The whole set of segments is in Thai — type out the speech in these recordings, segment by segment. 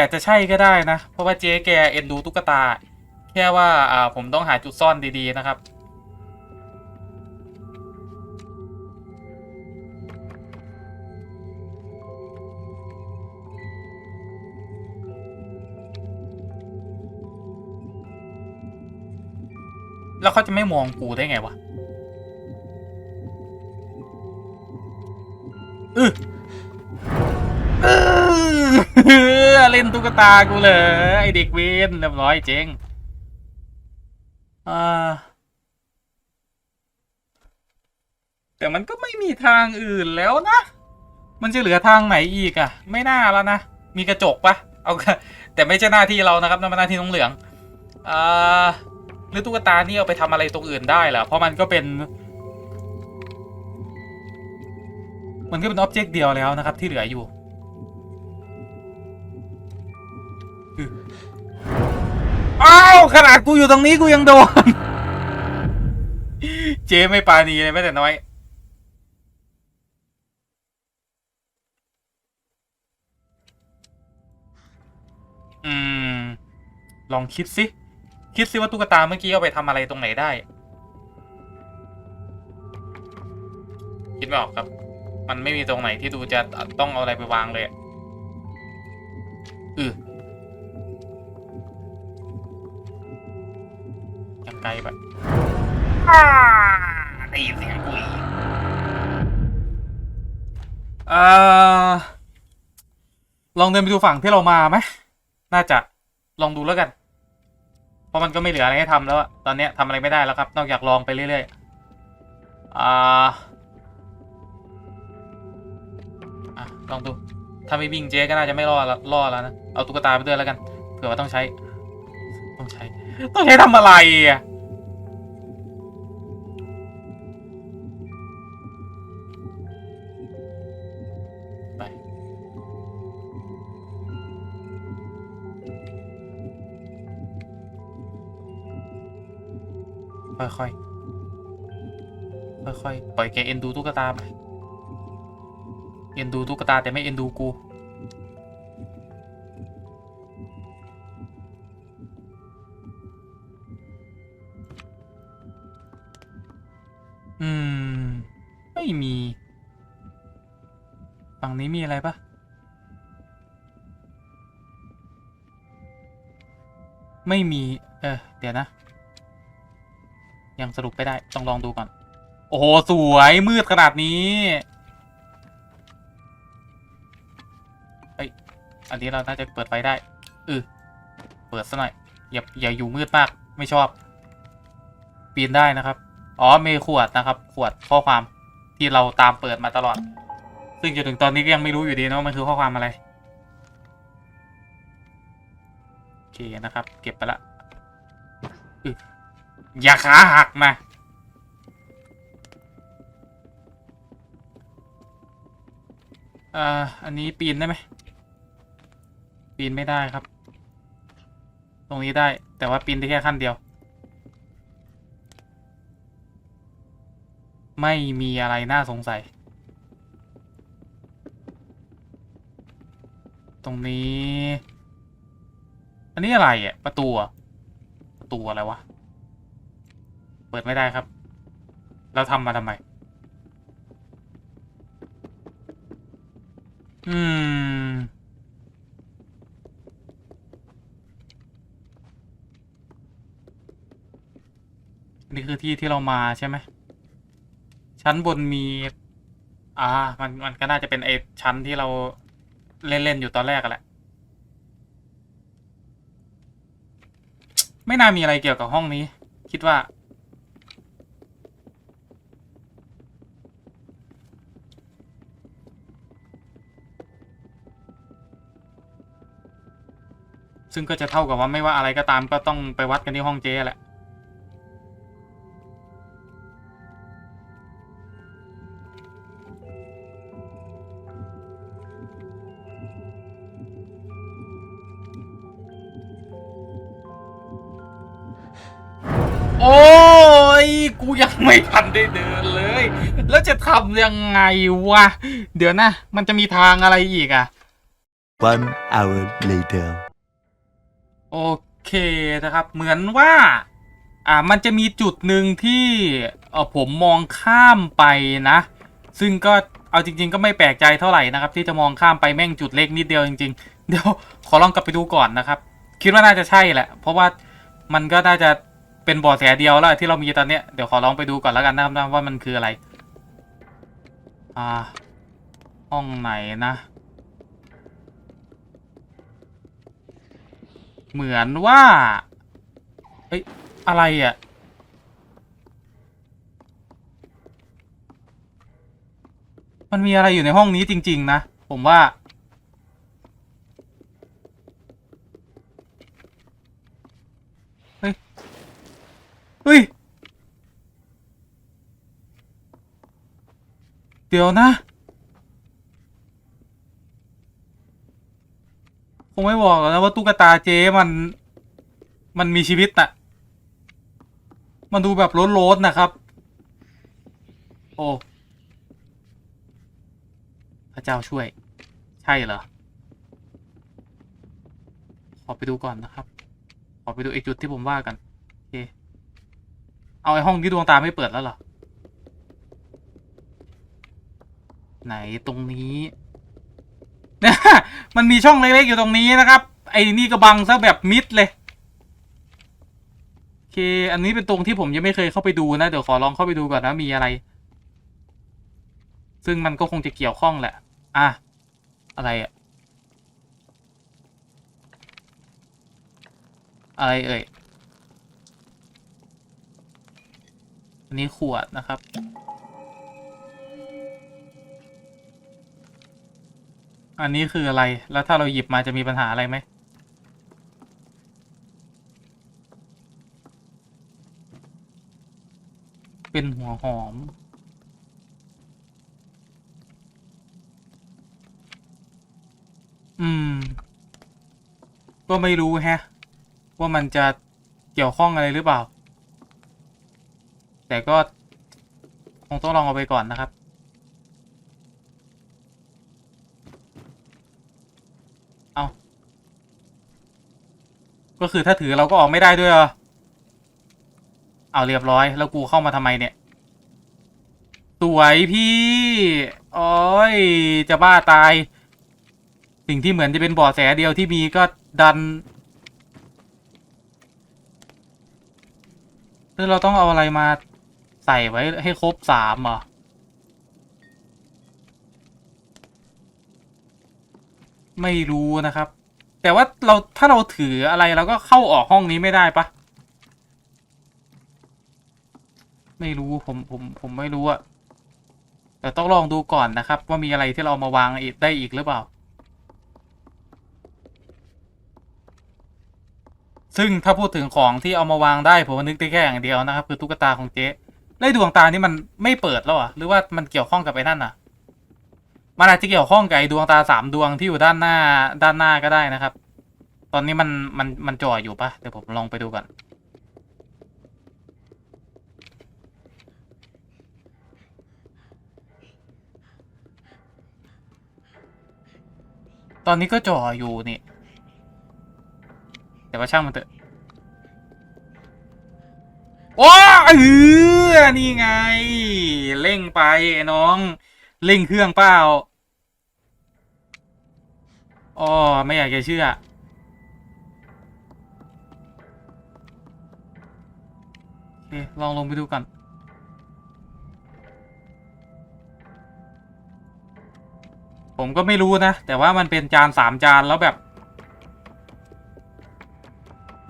แต่จะใช่ก็ได้นะ เพราะว่าเจ๊แกเอ็นดูตุ๊กตา แค่ว่าอ่าผมต้องหาจุดซ่อนดีๆนะครับ แล้วเขาจะไม่มองกูได้ไงวะอือ เออเล่นตุ๊กตากูเลยไอเด็กเวนเรียบร้อยเจ๊งแต่มันก็ไม่มีทางอื่นแล้วนะ มันจะเหลือทางไหนอีกอะไม่น่าแล้วนะ มีกระจกปะเอาแต่ไม่ใช่หน้าที่เรานะครับนั่นเป็นหน้าที่น้องเหลืองอ่าหรือตุ๊กตานี่เอาไปทำอะไรตรงอื่นได้เหรอเพราะมันก็เป็น มันก็เป็นอ็อบเจกต์เดียวแล้วนะครับที่เหลืออยู่ อ้าวขนาดกูอยู่ตรงนี้กูยังโดน เจ๊ไม่ปาณีเลยแม้แต่น้อยอืม ลองคิดสิคิดสิว่าตุ๊กตาเมื่อกี้เอาไปทำอะไรตรงไหนได้ คิดไม่ออกครับ มันไม่มีตรงไหนที่ดูจะต้องเอาอะไรไปวางเลยอะอื ไกลไปอ่าได้ยินเสียงกุยเอ่อลองเดินไปดูฝั่งที่เรามาไหมน่าจะลองดูแล้วกัน เพราะมันก็ไม่เหลืออะไรให้ทำแล้วอะตอนเนี้ยทำอะไรไม่ได้แล้วครับ นอกจากลองไปเรื่อยๆอ่าอะลองดู ถ้าไม่วิ่งเจ๊ก็น่าจะไม่รอดละรอดแล้วนะ เอาตุ๊กตาไปด้วยแล้วกัน เผื่อว่าต้องใช้ ต้องใช้ ต้องใช้ทำอะไรอะ ค่อยๆค่อยๆปล่อยแกเอ็นดูตุ๊กตาไปเอ็นดูตุ๊กตาแต่ไม่เอ็นดูกูอืม ไม่มีฝั่งนี้มีอะไรปะไม่มี เออ เดี๋ยวนะ ยังสรุปไม่ได้ ต้องลองดูก่อน โอ้โห สวยมืดขนาดนี้เอ้ยอันนี้เราน่าจะเปิดไฟได้เออเปิดซะหน่อย อย่าอย่าอยู่มืดมากไม่ชอบ ปีนได้นะครับ อ๋อเมขวดนะครับ ขวดข้อความที่เราตามเปิดมาตลอด ซึ่งจนถึงตอนนี้ก็ยังไม่รู้อยู่ดีนะว่ามันคือข้อความอะไรโอเคนะครับ เก็บไปละ อย่าขาหักมาอ่าอันนี้ปีนได้ไหมปีนไม่ได้ครับ ตรงนี้ได้แต่ว่าปีนได้แค่ขั้นเดียว ไม่มีอะไรน่าสงสัย ตรงนี้ อันนี้อะไรอะประตูอะประตูอะไรวะ เปิดไม่ได้ครับ เราทำมาทำไม อืม นี่คือที่ที่เรามาใช่ไหม ชั้นบนมี อ่า มันมันก็น่าจะเป็นไอ้ชั้นที่เราเล่น ๆ อยู่ตอนแรกอะแหละไม่น่ามีอะไรเกี่ยวกับห้องนี้ คิดว่า ซึ่งก็จะเท่ากับว่าไม่ว่าอะไรก็ตามก็ต้องไปวัดกันที่ห้องเจ๊แหละ โอ้ย กูยังไม่ทันได้เดินเลย แล้วจะทำยังไงวะ เดี๋ยวนะ มันจะมีทางอะไรอีกอะ One hour later. โอเคนะครับ เหมือนว่าอ่ามันจะมีจุดหนึ่งที่เออผมมองข้ามไปนะ ซึ่งก็เอาจริง ๆ ก็ไม่แปลกใจเท่าไหร่นะครับ ที่จะมองข้ามไปแม่งจุดเล็กนิดเดียวจริง ๆ เดี๋ยวขอลองกลับไปดูก่อนนะครับ คิดว่าน่าจะใช่แหละ เพราะว่ามันก็น่าจะเป็นบาะแสเดียวแล้วที่เรามีตอนเนี้ยเดี๋ยวขอลองไปดูก่อนแล้วกันนะครับว่ามันคืออะไร อ่า ห้องไหนนะ เหมือนว่า เอ้ย อะไรอะ่ะ มันมีอะไรอยู่ในห้องนี้จริง ๆ นะ ผมว่า เฮ้ย เฮ้ย เดี๋ยวนะ งไม่บอกหรอกนะว่าตุ๊กตาเจ๊มัน มันมีชีวิตน่ะ มันดูแบบโล้นๆนะครับ โอ้ พระเจ้าช่วย ใช่เหรอ ขอไปดูก่อนนะครับ ขอไปดูไอ้จุดที่ผมว่ากันโอเค เอาไอ้ห้องที่ดวงตาไม่เปิดแล้วเหรอ ไหนตรงนี้ นี่ยมันมีช่องเล็กๆอยู่ตรงนี้นะครับ ไอ้นี่ก็บังซะแบบมิดเลยโอเค อันนี้เป็นตรงที่ผมยังไม่เคยเข้าไปดูนะ เดี๋ยวขอลองเข้าไปดูก่อนนะมีอะไร ซึ่งมันก็คงจะเกี่ยวข้องแหละ อะ อะไรอะอะไรเอ่ย อันนี้ขวดนะครับ อันนี้คืออะไร แล้วถ้าเราหยิบมาจะมีปัญหาอะไรไหม เป็นหัวหอม อืม ก็ไม่รู้แฮะ ว่ามันจะเกี่ยวข้องอะไรหรือเปล่า แต่ก็ คงต้องลองเอาไปก่อนนะครับ เอา ก็คือถ้าถือเราก็ออกไม่ได้ด้วยเหรอเอาเรียบร้อย แล้วกูเข้ามาทำไมเนี่ย สวยพี่โอ้ยจะบ้าตาย สิ่งที่เหมือนจะเป็นบาะแสเดียวที่มีก็ดันแล้วเราต้องเอาอะไรมาใส่ไว้ให้ครบสามเหรอไม่รู้นะครับ แต่ว่าเราถ้าเราถืออะไรเราก็เข้าออกห้องนี้ไม่ได้ปะไม่รู้ผมผมผมไม่รู้อะแต่ต้องลองดูก่อนนะครับ ว่ามีอะไรที่เรามาวางอีกได้อีกหรือเปล่า ซึ่งถ้าพูดถึงของที่เอามาวางได้ผมนึกได้แค่อย่างเดียวนะครับ คือตุ๊กตาของเจ๊แล้วไอ้ดวงตานี่มันไม่เปิดแล้วอะหรือว่ามันเกี่ยวข้องกับไอ้นั่นอะ มันอาจจะเกี่ยวข้องกับไอ้ดวงตาสามดวงที่อยู่ด้านหน้าด้านหน้าก็ได้นะครับ ตอนนี้มันมันมันจ่ออยู่ปะเดี๋ยวผมลองไปดูก่อนตอนนี้ก็จ่ออยู่นี่ แต่ว่าช่างมันเถอะ โอ้เออนี่ไง เร่งไปน้อง เร่งเครื่องเปล่า อ๋อไม่อยากจะเชื่อ โอเค ลองลงไปดูก่อน ผมก็ไม่รู้นะ แต่ว่ามันเป็นจานสามจานแล้วแบบ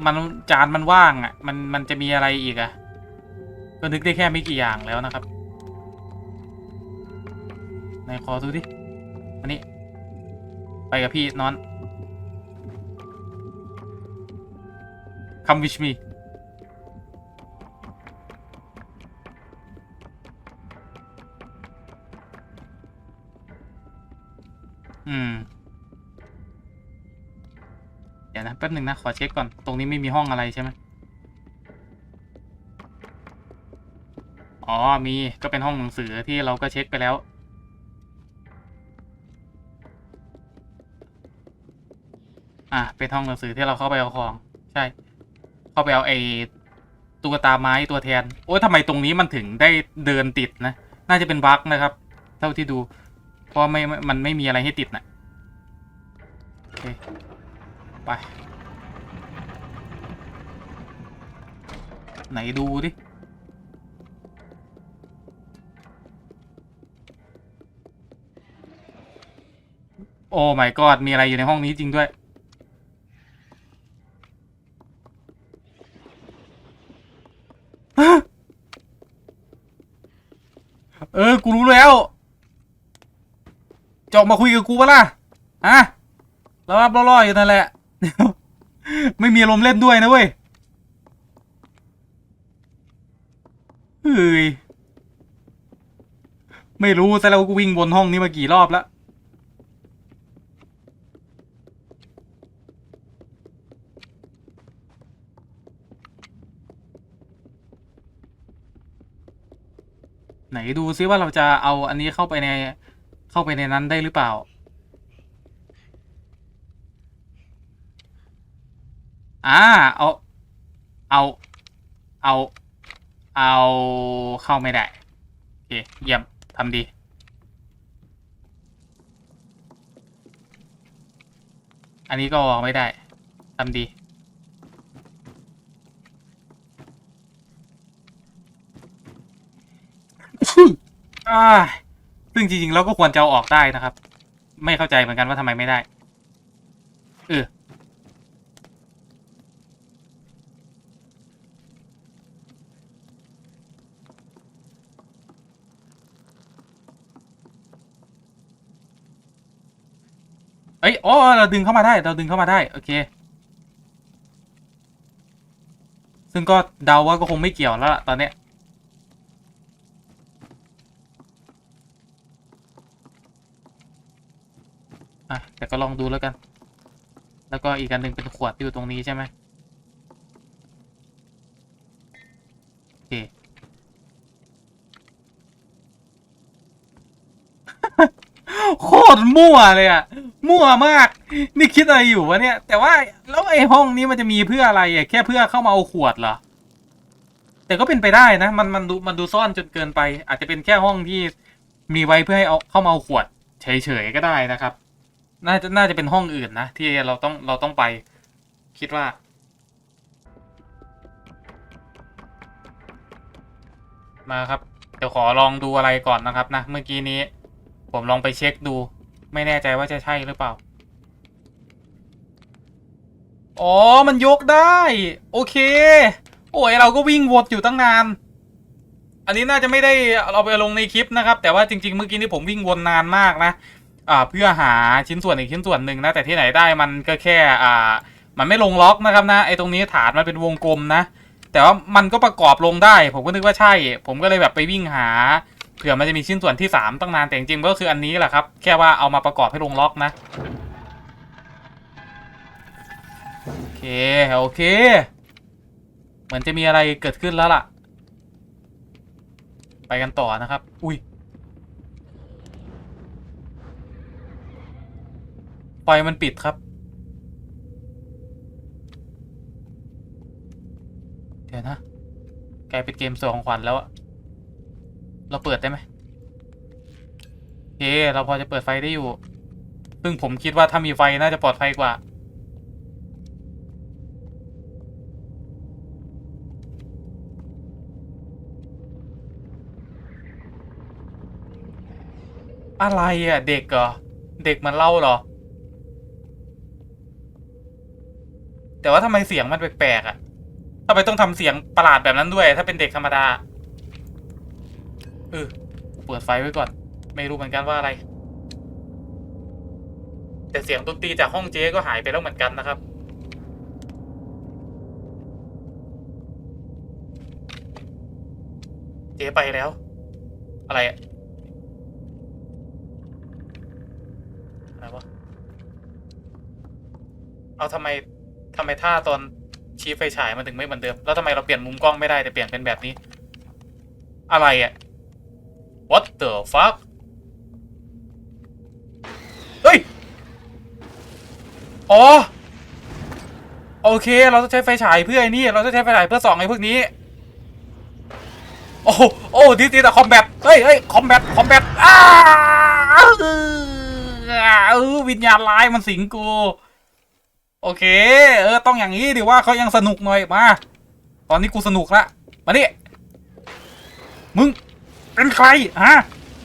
มันจานมันว่างอะ่ะ มันมันจะมีอะไรอีกอะ่ะ ก็นึกได้แค่ไม่กี่อย่างแล้วนะครับ ไหนขอดูดิอันนี้ ไปกับพี่นอน come with me อืม เดี๋ยวนะ แป๊บหนึ่งนะ ขอเช็คก่อน ตรงนี้ไม่มีห้องอะไรใช่ไหมอ๋อ มี ก็เป็นห้องหนังสือที่เราก็เช็คไปแล้ว อะเป็นห้องหนังสือที่เราเข้าไปเอาของ ใช่ เข้าไปเอาไอ้ตุ๊กตาไม้ตัวแทน โอ้ยทำไมตรงนี้มันถึงได้เดินติดนะ น่าจะเป็นบั๊กนะครับ เท่าที่ดู เพราะไม่ไม่มันไม่มีอะไรให้ติดนะโอเค ไป ไหนดูดิโอ้ my god มีอะไรอยู่ในห้องนี้จริงด้วย เออ กูรู้แล้วจะออกมาคุยกับกูปะล่ะอะแล้วรับล่อๆอยู่นั่นแหละ ไม่มีลมเล่นด้วยนะเว้ยเฮ้ย ไม่รู้แต่แล้วกูวิ่งวนห้องนี้มากี่รอบแล้ว ไหนดูซิว่าเราจะเอาอันนี้เข้าไปในเข้าไปในนั้นได้หรือเปล่า อ่า เอา เอา เอา เอาเข้าไม่ได้ โอเค เยี่ยมทำดีอันนี้ก็ออกไม่ได้ทำดี อ่าซึ่งจริงๆเราก็ควรจะเอาออกได้นะครับ ไม่เข้าใจเหมือนกันว่าทำไมไม่ได้ เออ เอ้ยอ๋อเราดึงเข้ามาได้ เราดึงเข้ามาได้ โอเค ซึ่งก็เดาว่าก็คงไม่เกี่ยวแล้วล่ะตอนเนี้ย อะแต่ก็ลองดูแล้วกัน แล้วก็อีกอันหนึ่งเป็นขวดที่อยู่ตรงนี้ใช่ไหมโอเคโคตรมั่วเลยอะมั่วมาก นี่คิดอะไรอยู่วะเนี่ย แต่ว่าแล้วไอ้ห้องนี้มันจะมีเพื่ออะไรอะแค่เพื่อเข้ามาเอาขวดเหรอแต่ก็เป็นไปได้นะ มันมันดูมันดูซ่อนจนเกินไป อาจจะเป็นแค่ห้องที่มีไว้เพื่อให้เอาเข้ามาเอาขวดเฉยๆก็ได้นะครับ น่าจะน่าจะเป็นห้องอื่นนะ ที่เราต้องเราต้องไป คิดว่า มาครับ เดี๋ยวขอลองดูอะไรก่อนนะครับนะเมื่อกี้นี้ ผมลองไปเช็คดู ไม่แน่ใจว่าจะใช่หรือเปล่า อ๋อ มันยกได้ โอเค โอ้ยเราก็วิ่งวนอยู่ตั้งนาน อันนี้น่าจะไม่ได้เอาไปลงในคลิปนะครับ แต่ว่าจริง ๆ เมื่อกี้นี้ผมวิ่งวนนานมากนะ อ่าเพื่อหาชิ้นส่วนอีกชิ้นส่วนหนึ่งนะแต่ที่ไหนได้มันก็แค่อ่ามันไม่ลงล็อกนะครับนะไอ้ตรงนี้ฐานมันเป็นวงกลมนะ แต่ว่ามันก็ประกอบลงได้ ผมก็นึกว่าใช่ ผมก็เลยแบบไปวิ่งหาเผื่อมันจะมีชิ้นส่วนที่สามตั้งนานแต่จริงๆก็คืออันนี้แหละครับ แค่ว่าเอามาประกอบให้ลงล็อกนะโอเคโอเค เหมือนจะมีอะไรเกิดขึ้นแล้วล่ะ ไปกันต่อนะครับ อุ้ย ฟมันปิดครับเดี๋ยวนะกลายเป็นเกมสวยของขวัญแล้วอะเราเปิดได้ไหมโอเคเราพอจะเปิดไฟได้อยู่ ซึ่งผมคิดว่าถ้ามีไฟน่าจะปลอดภัยกว่า อะไรอะเด็กเหรอ เด็กมันเล่าเหรอ แต่ว่าทำไมเสียงมันแปลกๆอะทำไมต้องทำเสียงประหลาดแบบนั้นด้วย ถ้าเป็นเด็กธรรมดาเออเปิดไฟไว้ก่อน ไม่รู้เหมือนกันว่าอะไร แต่เสียงดนตรีจากห้องเจ๊ก็หายไปแล้วเหมือนกันนะครับเจ๊ไปแล้ว อะไรอะอะไรวะ เอาทำไมำไมท่าตอนชี้ไฟฉายมันถึงไม่เหมือนเดิม แล้วทำไมเราเปลี่ยนมุมกล้องไม่ได้แต่เปลี่ยนเป็นแบบนี้ อะไรอะ What the fuck เฮ้ย อ๋อ โอเค เราต้องใช้ไฟฉายเพื่อไอ้นี่ เราต้องใช้ไฟฉายเพื่อส่องไอ้พวกนี้ โอ้โหโอ้ดิสติดคอมแบทเฮ้ยเฮ้ยคอมแบทคอมแบทอ้าวิญญาณร้ายมันสิงกู โอเค เออ ต้องอย่างนี้ดิว่าเขายังสนุกหน่อยมา ตอนนี้กูสนุกละมาดิมึงเป็นใครฮะ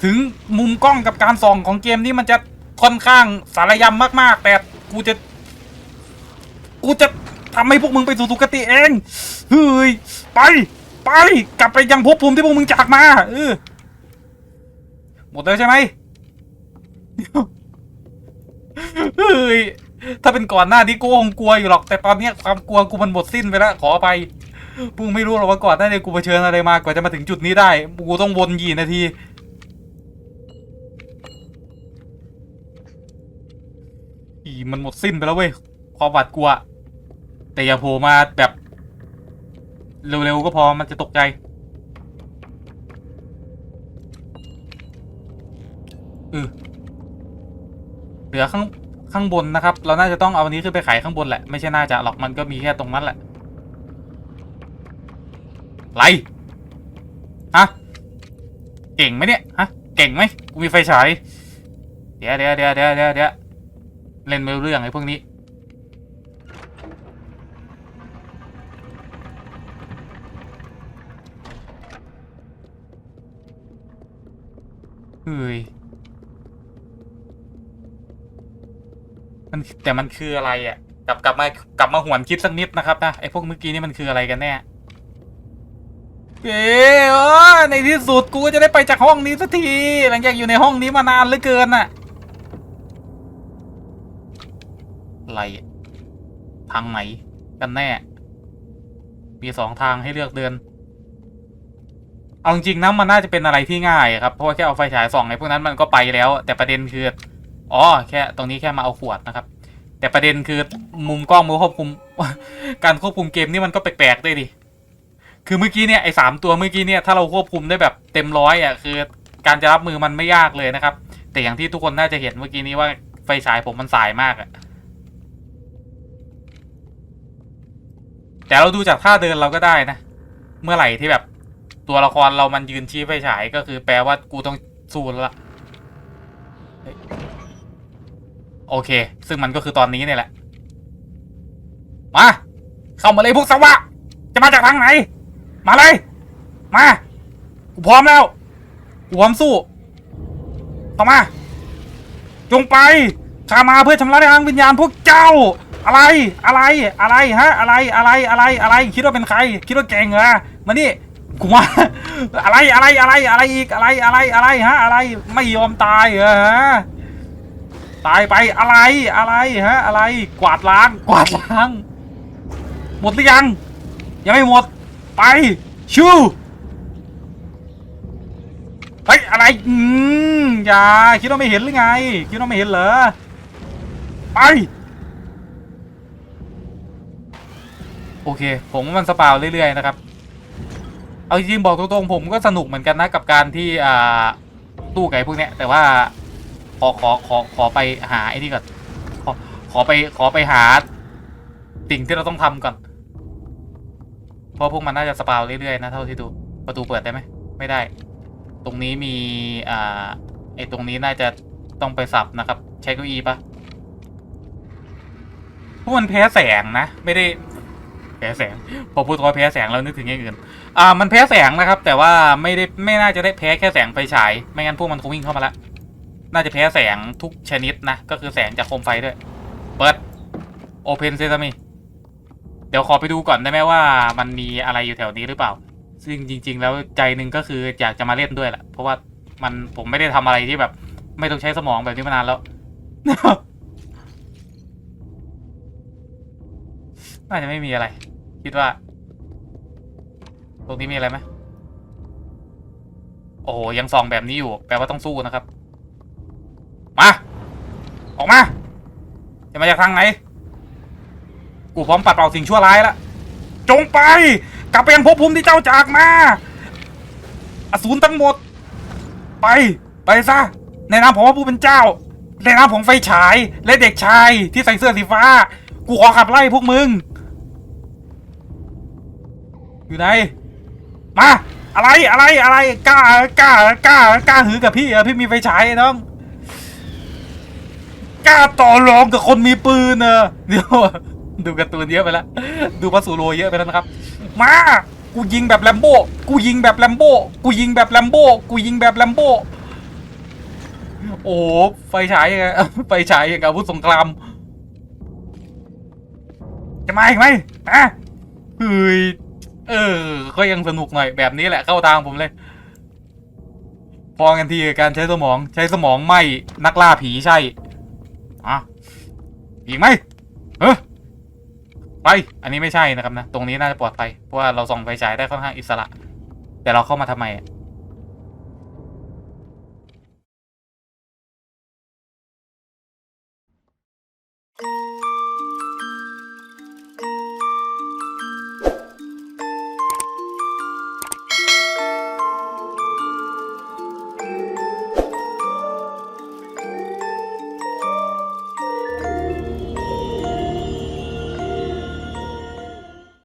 ถึงมุมกล้องกับการส่องของเกมนี้มันจะค่อนข้างสารยำมากๆ แต่กูจะ กูจะทำให้พวกมึงไปสู่สุคติเองเฮ้ยไป ไป กลับไปยังภพภูมิที่พวกมึงจากมาเออหมดแล้วใช่ไหมเฮ้ย ถ้าเป็นก่อนหน้านี้กูคงกลัวอยู่หรอก แต่ตอนนี้ความกลัวกูมันหมดสิ้นไปแล้วขอไปพวกไม่รู้หรอกว่าก่อนหน้านี้กูเผชิญอะไรมากว่าจะมาถึงจุดนี้ได้กูต้องวนกี่นาทีอีมันหมดสิ้นไปแล้วเว้ยความหวาดกลัว แต่อย่าโผล่มาแบบเร็วๆก็พอมันจะตกใจเออเหลือข้าง ข้างบนนะครับ เราน่าจะต้องเอาอันนี้ขึ้นไปขายข้างบนแหละ ไม่ใช่น่าจะหรอกมันก็มีแค่ตรงนั้นแหละไรฮะเก่งไหมเนี่ยฮะเก่งไหมกูมีไฟฉายเดี๋ยวเดี๋ยวเดี๋ยวเดี๋ยวเดี๋ยวเดี๋ยวเล่นไม่รู้เรื่องไอ้พวกนี้เฮ้ย มันแต่มันคืออะไรอะ กลับกลับมากลับมาหวนคิดสักนิดนะครับนะไอ้พวกเมื่อกี้นี่มันคืออะไรกันแน่เอ๋เอในที่สุดกูจะได้ไปจากห้องนี้สักทีหลังจากอยู่ในห้องนี้มานานเหลือเกินน่ะอะไรทางไหนกันแน่ มีสองทางให้เลือกเดิน เอาจริงๆนะมันน่าจะเป็นอะไรที่ง่ายครับเพราะว่าแค่เอาไฟฉายส่องไอ้พวกนั้นมันก็ไปแล้ว แต่ประเด็นคือ อ๋อแค่ตรงนี้แค่มาเอาขวดนะครับ แต่ประเด็นคือมุมกล้องมือควบคุม การควบคุมเกมนี่มันก็แปลกๆด้วยดิคือเมื่อกี้เนี่ยไอ้สามตัวเมื่อกี้เนี่ยถ้าเราควบคุมได้แบบเต็มร้อยอะคือ การจะรับมือมันไม่ยากเลยนะครับ แต่อย่างที่ทุกคนน่าจะเห็นเมื่อกี้นี้ว่าไฟฉายผมมันสายมากอะแต่เราดูจากท่าเดินเราก็ได้นะ เมื่อไหร่ที่แบบตัวละครเรามันยืนชี้ไฟฉายก็คือแปลว่ากูต้องสู้ละ โอเค ซึ่งมันก็คือตอนนี้เนี่ยแหละ มา เข้ามาเลยพวกสวะ จะมาจากทางไหน มาเลย มา กูพร้อมแล้ว กูพร้อมสู้เข้ามา จงไปข้ามาเพื่อชำระล้างวิญญาณพวกเจ้า อะไร อะไร อะไร ฮะ อะไร อะไร อะไร อะไร คิดว่าเป็นใคร คิดว่าเก่งเหรอ มานี่กูมาอะไร อะไร อะไร อะไรอีก อะไร อะไร อะไร ฮะ อะไร ไม่ยอมตายเหรอฮะ ตายไปอะไรอะไรฮะ อะไรกวาดล้างกวาดล้าง หมดหรือยัง ยังไม่หมด ไปชูเฮ้ยอะไรอืมอย่าคิดว่าไม่เห็นหรือไง คิดว่าไม่เห็นเหรอไป โอเค ผมว่ามันสปาวเรื่อยๆนะครับ เอาจริงๆบอกตรงๆผมก็สนุกเหมือนกันนะกับการที่อ่าตู้ไก่พวกเนี้ยแต่ว่า ขอขอขอขอไปหาไอ้นี่ก่อนขอขอไปขอไปหาสิ่งที่เราต้องทำก่อน เพราะพวกมันน่าจะสปาวเรื่อยๆนะเท่าที่ดูประตูเปิดได้ไหมไม่ได้ ตรงนี้มีอ่าไอ้ตรงนี้น่าจะต้องไปสับนะครับ ใช้เก้าอี้ปะพวกมันแพ้แสงนะ ไม่ได้แพ้แสง พอพูดว่าแพ้แสงเรานึกถึงอย่างอื่น อ่า มันแพ้แสงนะครับ แต่ว่าไม่ได้ไม่น่าจะได้แพ้แค่แสงไฟฉาย ไม่งั้นพวกมันคงวิ่งเข้ามาละ น่าจะแพ้แสงทุกชนิดนะ ก็คือแสงจากโคมไฟด้วย เปิด Open Sesame เดี๋ยวขอไปดูก่อนได้ไหมว่ามันมีอะไรอยู่แถวนี้หรือเปล่า ซึ่งจริง ๆ แล้วใจหนึ่งก็คืออยากจะมาเล่นด้วยแหละ เพราะว่ามันผมไม่ได้ทำอะไรที่แบบ ไม่ต้องใช้สมองแบบนี้มานานแล้ว น่าจะไม่มีอะไร คิดว่า ตรงนี้มีอะไรไหมโอ้โหยังส่องแบบนี้อยู่ แปลว่าต้องสู้นะครับ มา ออกมา จะมาจากทางไหน กูพร้อมปัดเป่าสิ่งชั่วร้ายแล้วจงไป กลับไปยังภพภูมิที่เจ้าจากมา อสูรทั้งหมด ไป ไปซะ ในนามของพระผู้เป็นเจ้า ในนามของไฟฉาย และเด็กชายที่ใส่เสื้อสีฟ้า กูขอขับไล่พวกมึง อยู่ไหน มาอะไรอะไรอะไรกล้ากล้ากล้ากล้าหือกับพี่เหรอพี่มีไฟฉายน้อง กล้าต่อรองกับคนมีปืนเนอะเดี๋ยวดูการ์ตูนเยอะไปแล้วดูพัสูโรเยอะไปแล้วนะครับ มากูยิงแบบแลมโบ้กูยิงแบบแลมโบ้กูยิงแบบแลมโบ้กูยิงแบบแลมโบ้โอ้โหไฟฉายยังไงไฟฉายอย่างกับอาวุธสงครามจะมาอีกไหมอะเฮ้ยเออ ก็ยังสนุกหน่อยแบบนี้แหละเข้าทางผมเลย พอกันทีกับการใช้สมองใช้สมองไม่นักล่าผีใช่ อะอีกไหมเออไป อันนี้ไม่ใช่นะครับนะ ตรงนี้น่าจะปลอดภัย เพราะว่าเราส่องไฟฉายได้ค่อนข้างอิสระ แต่เราเข้ามาทำไมอะ